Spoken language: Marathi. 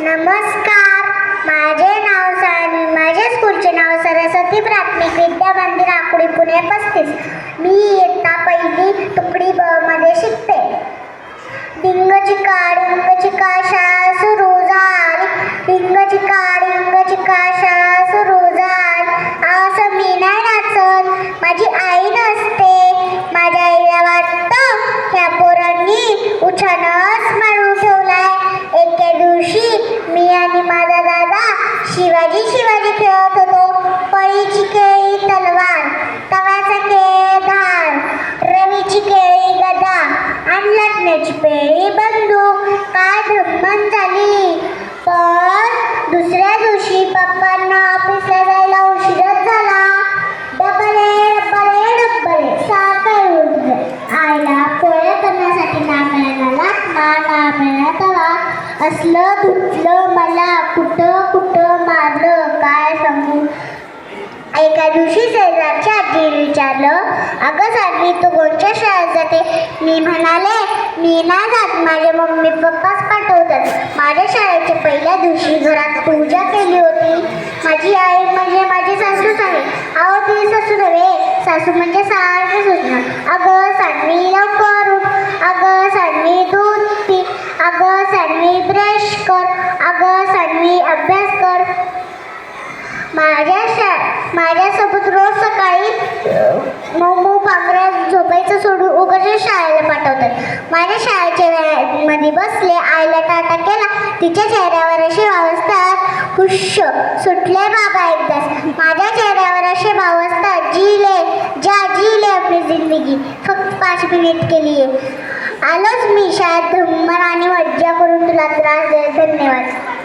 नमस्कार. माझे नाव सानी माझ्या स्कूलचे नाव सरस्वती प्राथमिक विद्या मंदिर आकुडी पुणे पस्तीस. मी इयत्ता पहिली तुकडी ब मध्ये शिकते. डिंग चिका डिंग चिका शाळा सुरू झाली. डिंग चिका डिंग चिका शाळा सुरू झाली. असं मी नाही नाचत. माझी आई शिवाजी शिवाजी खेळत होतो. पळीची केळी तलवार तव्याचा केळी धार रवीची केळी गदा आणि लटण्याची पेळी बंदूक. काय धम्मन झाली? पण दुसऱ्या दिवशी पप्पांना ऑफिसला जायला उशीरच झाला. डबले डबले डबले. साखर उठले आईला पोळ्या करण्यासाठी ना मिळाला ना ना मिळत असलं धुतलं मला कुठं कुठं मारलं काय सांगू? एका दिवशी शेजारच्या आजी विचारलं अगं साधवी तू कोणत्या शाळेत जाते? मी म्हणाले मी नाही जात माझे मम्मी पप्पाच पाठवतात. माझ्या शाळेच्या पहिल्या दिवशी घरात पूजा केली होती. माझी आई म्हणजे माझी सासूच आहे अहो ती सासू नव्हे. सासू म्हणजे सारखी सूचना अगं मी अभ्यास कर. माझ्या शा माझ्यासोबत रोज सकाळी मऊ मऊ पांघऱ्या झोपायचं सोडून उगाच शाळेला पाठवतात. माझ्या शाळेच्या वेळामध्ये बसले आईला टाटा केला तिच्या चेहऱ्यावर असे भाव असतात हुश सुटले बाबा एकदाच माझ्या चेहऱ्यावर असे भाव असतात जीले जा जीले आपली जिंदगी. फक्त पाच मिनिट केली आहे. आलोच मी शाळेत धुम्मर आणि मज्जा करून तुला त्रास द्यायला धन्यवाद.